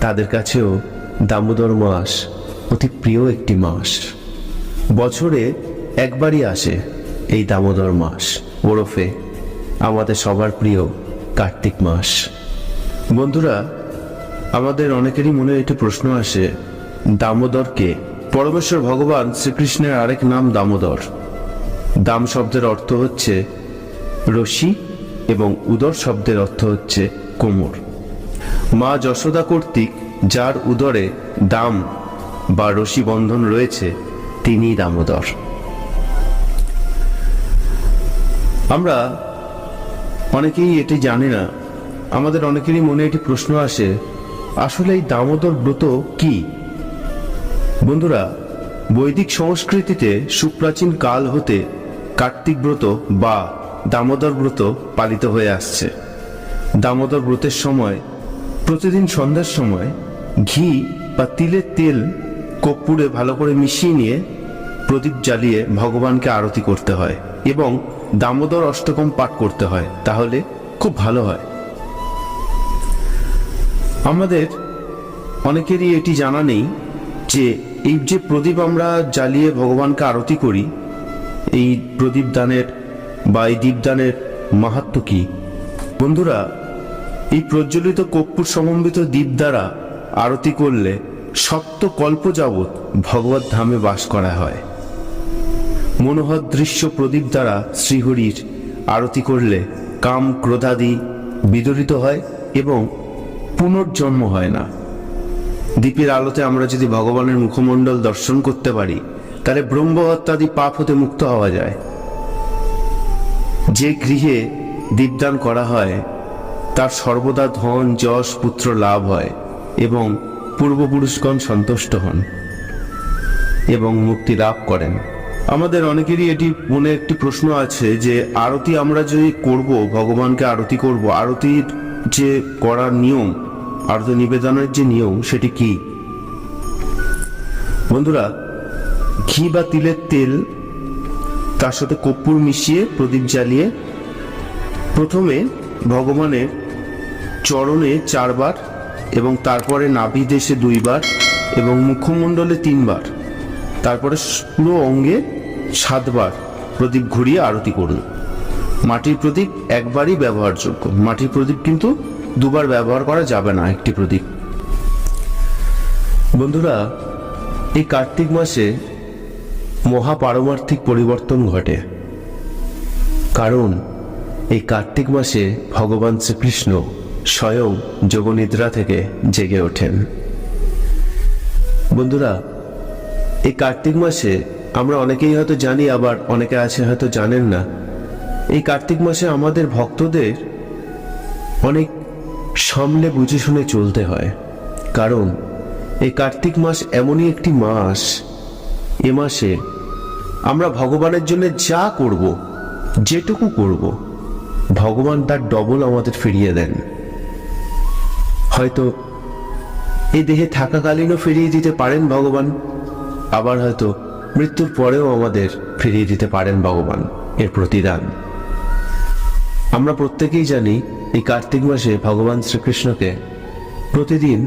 তাদের কাছেও দামোদর মাস অতি প্রিয় একটি মাস। বছরে একবারই আসে এই দামোদর মাস, ওরফে আমাদের সবার প্রিয় কার্তিক মাস। বন্ধুরা, আমাদের অনেকেরই মনে একটি প্রশ্ন আসে, দামোদরকে পরমেশ্বর ভগবান শ্রীকৃষ্ণের আরেক নাম দামোদর। দাম শব্দের অর্থ হচ্ছে রশি এবং উদর শব্দের অর্থ হচ্ছে কোমর। মা যশোদা কর্তৃক, যার উদরে দাম বা রশি বন্ধন রয়েছে, তিনি দামোদর। আমরা অনেকেই এটি জানি না, আমাদের অনেকেরই মনে একটি প্রশ্ন আসে, আসলে এই দামোদর ব্রত কি? বন্ধুরা, বৈদিক সংস্কৃতিতে সুপ্রাচীন কাল হতে কার্তিক ব্রত বা দামোদর ব্রত পালিত হয়ে আসছে। দামোদর ব্রতের সময় প্রতিদিন সন্ধ্যার সময় ঘি বা তিলের তেল কর্পূরে ভালো করে মিশিয়ে নিয়ে প্রদীপ জ্বালিয়ে ভগবানকে আরতি করতে হয় এবং দামোদর অষ্টকম পাঠ করতে হয়, তাহলে খুব ভালো হয়। আমাদের অনেকেরই এটি জানা নেই যে এই যে প্রদীপ আমরা জ্বালিয়ে ভগবানকে আরতি করি, এই প্রদীপ দানের বা এই দীপদানের মাহাত্ম কি? বন্ধুরা এই প্রজ্বলিত কর্পূর সমন্বিত দ্বীপ দ্বারা আরতি করলে সপ্ত কল্প যাবৎ ভগবত ধামে বাস করা হয়। মনোহর দৃশ্য প্রদীপ দ্বারা শ্রীহরির আরতি করলে কাম ক্রোধাদি বিদরিত হয় এবং পুনর্জন্ম হয় না। দ্বীপের আলোতে আমরা যদি ভগবানের মুখমণ্ডল দর্শন করতে পারি, তাহলে ব্রহ্মহত্যাদি পাপ হতে মুক্ত হওয়া যায়। যে গৃহে দীপদান করা হয় তার সর্বদা ধন, যশ, পুত্র লাভ হয় এবং পূর্বপুরুষগণ সন্তুষ্ট হন এবং মুক্তি লাভ করেন। আমাদের অনেকেরই এটি মনে একটি প্রশ্ন আছে যে, আরতি আমরা যদি করব, ভগবানকে আরতি করব আরতির যে করার নিয়ম, আরতি নিবেদনের যে নিয়ম, সেটি কি? বন্ধুরা, ঘি বা তিলের তেল তার সাথে কর্পূর মিশিয়ে, প্রদীপ জ্বালিয়ে প্রথমে ভগবানের চরণে চারবার এবং তারপরে নাভি দেশে দুইবার এবং মুখমণ্ডলে তিনবার। তারপরে পুরো অঙ্গে সাতবার প্রদীপ ঘুরিয়ে আরতি করুন মাটির প্রদীপ একবারই ব্যবহারযোগ্য। মাটির প্রদীপ কিন্তু দুবার ব্যবহার করা যাবে না একটি প্রদীপ। বন্ধুরা, এই কার্তিক মাসে মহাপারমার্থিক পরিবর্তন ঘটে। কারণ এই কার্তিক মাসে ভগবান শ্রীকৃষ্ণ স্বয়ং যোগনিদ্রা থেকে জেগে ওঠেন। বন্ধুরা, এই কার্তিক মাসে আমরা অনেকেই হয়তো জানি, আবার অনেকে আছে হয়তো জানেন না। এই কার্তিক মাসে আমাদের ভক্তদের অনেক সামলে বুঝে শুনে চলতে হয়। কারণ এই কার্তিক মাস এমনই একটি মাস, এ মাসে আমরা ভগবানের জন্য যা করব, যেটুকু করব, ভগবান তার ডবল আমাদের ফিরিয়ে দেন। হয়তো এই দেহে থাকাকালীনও ফিরিয়ে দিতে পারেন ভগবান, আবার হয়তো মৃত্যুর পরেও আমাদের ফিরিয়ে দিতে পারেন ভগবান এর প্রতিদান। আমরা প্রত্যেকেই জানি, এই কার্তিক মাসে ভগবান শ্রীকৃষ্ণকে প্রতিদিন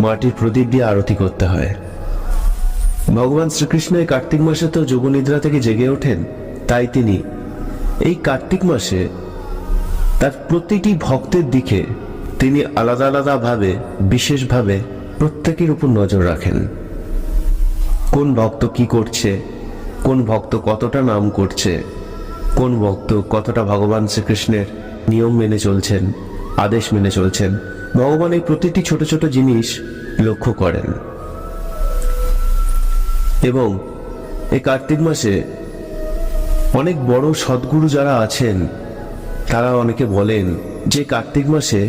মাটির প্রদীপ দিয়ে আরতি করতে হয়। ভগবান শ্রীকৃষ্ণ এই কার্তিক মাসে তো যোগনিদ্রা থেকে জেগে ওঠেন, তাই তিনি এই কার্তিক মাসে তার প্রতিটি ভক্তের দিকে তিনি আলাদা আলাদা ভাবে বিশেষভাবে প্রত্যেকের উপর নজর রাখেন। কোন ভক্ত কি করছে, কোন ভক্ত কতটা নাম করছে, কোন ভক্ত কতটা ভগবান শ্রীকৃষ্ণের নিয়ম মেনে চলছেন, আদেশ মেনে চলছেন, ভগবান এই প্রতিটি ছোট ছোট জিনিস লক্ষ্য করেন। এবং এই কার্তিক মাসে অনেক বড় সদ্গুরু যারা আছেন, তারা অনেকে বলেন যে কার্তিক মাসে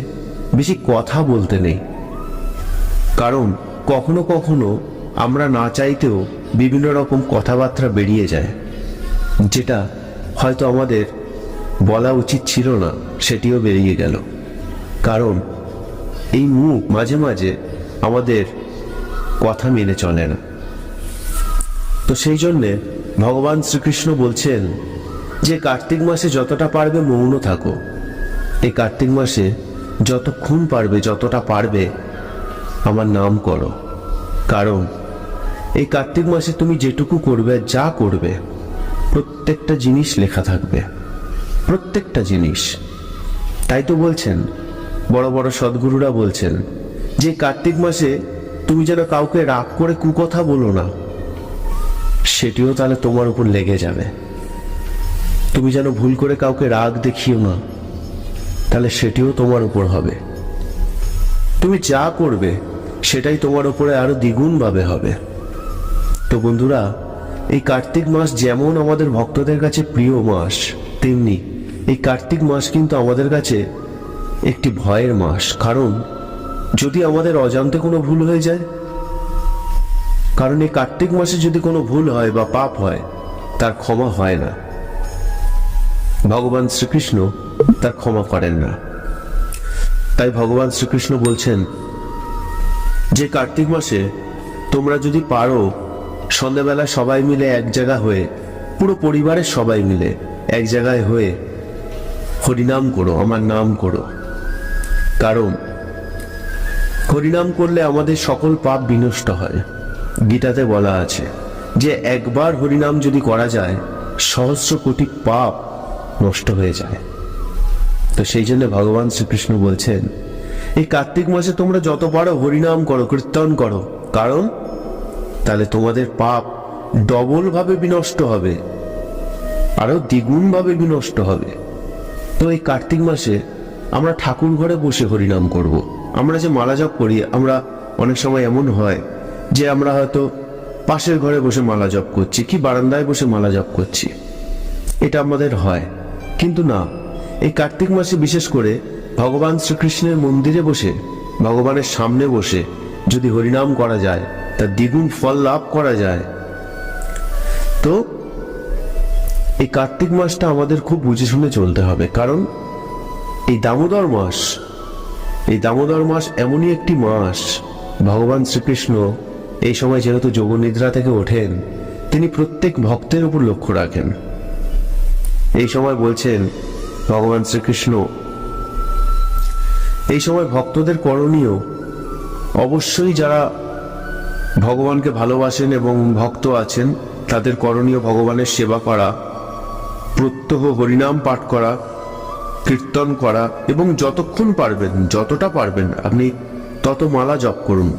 বেশি কথা বলতে নেই। কারণ কখনো কখনো আমরা না চাইতেও বিভিন্ন রকম কথাবার্তা বেরিয়ে যায়, যেটা হয়তো আমাদের বলা উচিত ছিল না, সেটিও বেরিয়ে গেল। কারণ এই মুখ মাঝে মাঝে আমাদের কথা মেনে চলে না। তো সেই জন্যে ভগবান শ্রীকৃষ্ণ বলছেন যে কার্তিক মাসে যতটা পারবে মৌন থাকো। এই কার্তিক মাসে যতক্ষণ পারবে, যতটা পারবে, আমার নাম করো। কারণ, এই কার্তিক মাসে তুমি যেটুকু করবে, যা করবে, প্রত্যেকটা জিনিস লেখা থাকবে। প্রত্যেকটা জিনিস। তাই তো বলছেন, বড় বড় সদ্গুরুরা বলছেন যে, কার্তিক মাসে তুমি যেন কাউকে রাগ করে কুকথা বলো না, সেটিও তাহলে তোমার উপর লেগে যাবে। তুমি যেন ভুল করে কাউকে রাগ দেখিও না। তাহলে সেটিও তোমার উপর হবে। তুমি যা করবে, সেটাই তোমার উপরে আরও দ্বিগুণ ভাবে হবে। তো বন্ধুরা, এই কার্তিক মাস যেমন আমাদের ভক্তদের কাছে প্রিয় মাস, তেমনি এই কার্তিক মাস কিন্তু আমাদের কাছে একটি ভয়ের মাস। কারণ, যদি আমাদের অজান্তে কোনো ভুল হয়ে যায়, কারণ এই কার্তিক মাসে যদি কোনো ভুল হয় বা পাপ হয়, তার ক্ষমা হয় না। ভগবান শ্রীকৃষ্ণ তার ক্ষমা করেন না। তাই ভগবান শ্রীকৃষ্ণ বলছেন, যে কার্তিক মাসে তোমরা যদি পারো, সন্ধ্যাবেলা সবাই মিলে এক জায়গা হয়ে, পুরো পরিবারের সবাই মিলে এক জায়গায় হয়ে হরিনাম করো, আমার নাম করো। কারণ, হরিনাম করলে আমাদের সকল পাপ বিনষ্ট হয়। গীতাতে বলা আছে, যে একবার হরিনাম যদি করা যায়, সহস্র কোটি পাপ নষ্ট হয়ে যায়। তো সেই জন্য ভগবান শ্রীকৃষ্ণ বলছেন, এই কার্তিক মাসে তোমরা যত পারো হরিনাম করো, কীর্তন করো। কারণ, তাহলে তোমাদের পাপ ডবল ভাবে বিনষ্ট হবে আরও দ্বিগুণ ভাবে বিনষ্ট হবে। তো এই কার্তিক মাসে আমরা ঠাকুর ঘরে বসে হরিনাম করব। আমরা যে মালা জপ করি, আমরা অনেক সময় এমন হয় যে আমরা হয়তো পাশের ঘরে বসে মালা জপ করছি, কি বারান্দায় বসে মালা জপ করছি। এটা আমাদের হয়। কিন্তু না এই কার্তিক মাসে বিশেষ করে ভগবান শ্রীকৃষ্ণের মন্দিরে বসে, ভগবানের সামনে বসে যদি হরিনাম করা যায়, তার দ্বিগুণ ফল লাভ করা যায়। তো এই কার্তিক মাসটা আমাদের খুব বুঝে শুনে চলতে হবে, কারণ এই দামোদর মাস, এই দামোদর মাস এমনই একটি মাস, ভগবান শ্রীকৃষ্ণ এই সময় যেহেতু যোগনিদ্রা থেকে ওঠেন, তিনি প্রত্যেক ভক্তের উপর লক্ষ্য রাখেন। এই সময় বলছেন ভগবান শ্রীকৃষ্ণ। এই সময় ভক্তদের করণীয়, অবশ্যই যারা ভগবানকে ভালোবাসেন এবং ভক্ত আছেন, তাদের করণীয় ভগবানের সেবা করা, প্রত্যহ হরিনাম পাঠ করা, কীর্তন করা, এবং যতক্ষণ পারবেন, যতটা পারবেন, আপনি তত মালা জপ করুন।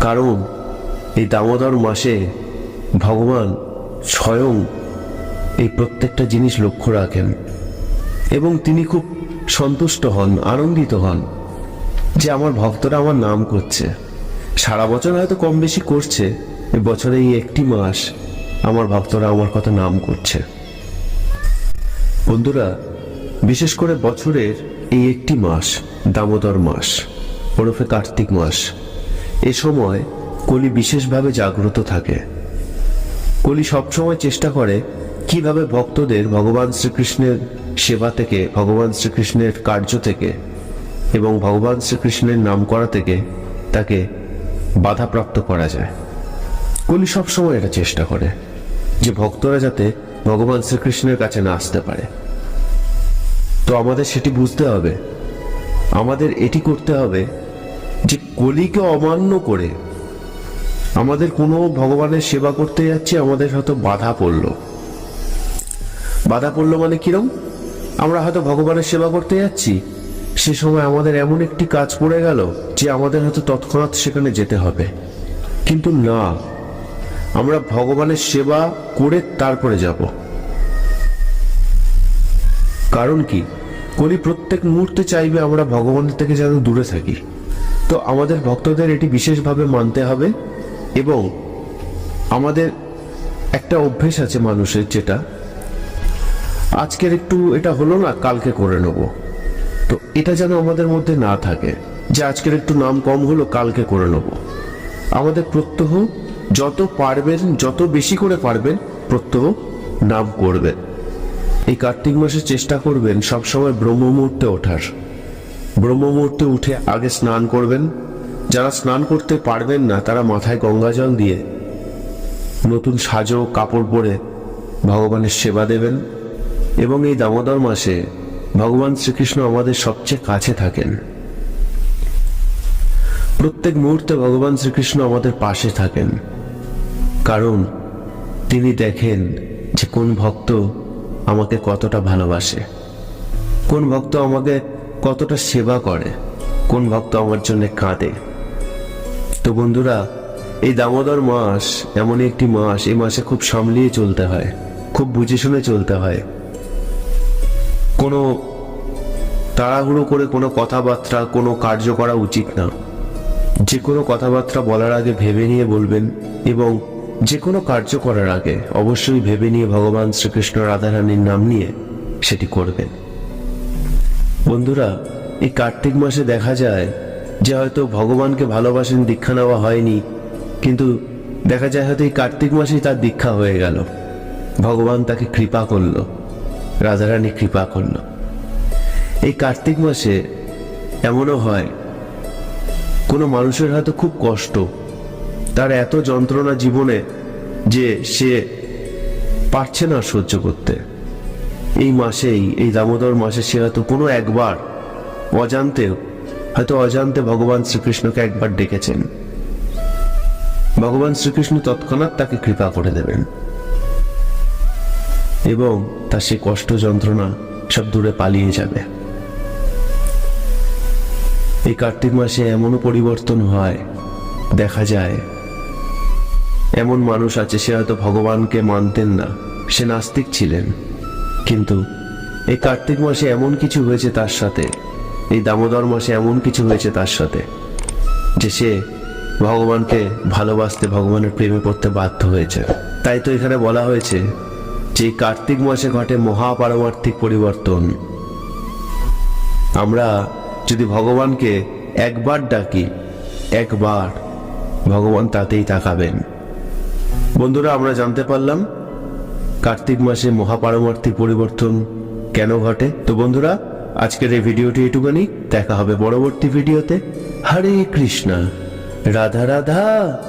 কারণ এই দামোদর মাসে ভগবান স্বয়ং এই প্রত্যেকটা জিনিস লক্ষ্য রাখেন। এবং তিনি খুব সন্তুষ্ট হন, আনন্দিত হন যে আমার ভক্তরা আমার নাম করছে। সারা বছর হয়তো কম বেশি করছে বছরে এই একটি মাস আমার ভক্তরা আমার কথা নাম করছে। বন্ধুরা, বিশেষ করে বছরের এই একটি মাস, দামোদর মাস, ওরফে কার্তিক মাস, এ সময় কলি বিশেষভাবে জাগ্রত থাকে। কলি সবসময় চেষ্টা করে কীভাবে ভক্তদের, ভগবান শ্রীকৃষ্ণের সেবা থেকে, ভগবান শ্রীকৃষ্ণের কার্য থেকে এবং ভগবান শ্রীকৃষ্ণের নাম করা থেকে তাকে বাধাপ্রাপ্ত করা যায়। কলি সবসময় এটা চেষ্টা করে যে ভক্তরা যাতে ভগবান শ্রীকৃষ্ণের কাছে না আসতে পারে। তো আমাদের সেটি বুঝতে হবে। আমাদের এটি করতে হবে যে কলিকে অমান্য করে আমাদের কোনো ভগবানের সেবা করতে যাচ্ছে, আমাদের হয়তো বাধা পড়ল। বাধা পড়ল মানে কিরম? আমরা হয়তো ভগবানের সেবা করতে যাচ্ছি। সে সময় আমাদের এমন একটি কাজ পড়ে গেল যে আমাদের হয়তো তৎক্ষণাৎ সেখানে যেতে হবে। কিন্তু না, আমরা ভগবানের সেবা করে তারপরে যাব। কারণ কি? কলি প্রত্যেক মুহূর্তে চাইবে আমরা ভগবানের থেকে যেন দূরে থাকি। তো আমাদের ভক্তদের এটি বিশেষভাবে মানতে হবে এবং আমাদের একটা অভ্যেস আছে মানুষের যেটা আজকের একটু এটা হলো না, কালকে করে নেব। তো এটা যেন আমাদের মধ্যে না থাকে, যে আজকের একটু নাম কম হলো, কালকে করে নেব। আমাদের প্রত্যহ যত পারবেন, যত বেশি করে পারবেন, প্রত্যহ নাম করবেন। এই কার্তিক মাসে চেষ্টা করবেন সবসময় ব্রহ্ম মুহূর্তে ওঠার। ব্রহ্ম মুহূর্তে উঠে আগে স্নান করবেন। যারা স্নান করতে পারবেন না, তারা মাথায় গঙ্গা জল দিয়ে নতুন সাজো, কাপড় পরে ভগবানের সেবা দেবেন। এবং এই দামোদর মাসে ভগবান শ্রীকৃষ্ণ আমাদের সবচেয়ে কাছে থাকেন। প্রত্যেক মুহূর্তে ভগবান শ্রীকৃষ্ণ আমাদের পাশে থাকেন। কারণ তিনি দেখেন যে কোন ভক্ত আমাকে কতটা ভালোবাসে, কোন ভক্ত আমাকে কতটা সেবা করে, কোন ভক্ত আমার জন্য কাঁদে। তো বন্ধুরা, এই দামোদর মাস এমনই একটি মাস, এই মাসে খুব সামলিয়ে চলতে হয়, খুব বুঝে শুনে চলতে হয়। কোনো তাড়াহুড়ো করে কোনো কথাবার্তা, কোনো কার্য করা উচিত না। যে কোনো কথাবার্তা বলার আগে ভেবে নিয়ে বলবেন এবং যে কোনো কার্য করার আগে অবশ্যই ভেবে নিয়ে ভগবান শ্রীকৃষ্ণ রাধারানীর নাম নিয়ে সেটি করবেন। বন্ধুরা, এই কার্তিক মাসে দেখা যায় যে হয়তো ভগবানকে ভালোবাসেন, দীক্ষা নেওয়া হয়নি, কিন্তু দেখা যায় হয়তো এই কার্তিক মাসেই তার দীক্ষা হয়ে গেল। ভগবান তাকে কৃপা করল। রাধারানী কৃপা করল। এই কার্তিক মাসে এমনও হয়, কোনো মানুষের হয়তো খুব কষ্ট। তার এত যন্ত্রণা জীবনে যে সে পারছে না সহ্য করতে। এই মাসেই, এই দামোদর মাসে সে হয়তো কোনো একবার অজান্তেও হয়তো অজান্তে ভগবান শ্রীকৃষ্ণকে একবার ডেকেছেন। ভগবান শ্রীকৃষ্ণ তৎক্ষণাৎ তাকে কৃপা করে দেবেন। এবং তার সেই কষ্ট যন্ত্রণা সব দূরে পালিয়ে যাবে। এই কার্তিক মাসে এমনও পরিবর্তন হয়, দেখা যায়, এমন মানুষ আছে সে হয়তো ভগবানকে মানতেন না, সে নাস্তিক ছিলেন। কিন্তু এই কার্তিক মাসে এমন কিছু হয়েছে তার সাথে, এই দামোদর মাসে এমন কিছু হয়েছে তার সাথে, যে সে ভগবানকে ভালোবাসতে, ভগবানের প্রেমে পড়তে বাধ্য হয়েছে। তাই তো এখানে বলা হয়েছে যে কার্তিক মাসে ঘটে মহাপারমার্থিক পরিবর্তন। আমরা যদি ভগবানকে একবার ডাকি, একবার ভগবান তাতেই তাকাবেন। বন্ধুরা, আমরা জানতে পারলাম কার্তিক মাসে মহাপারমার্থিক পরিবর্তন কেন ঘটে। তো বন্ধুরা, আজকের এই ভিডিওটি এটুকুনি দেখা হবে পরবর্তী ভিডিওতে। হরে কৃষ্ণা। রাধা রাধা।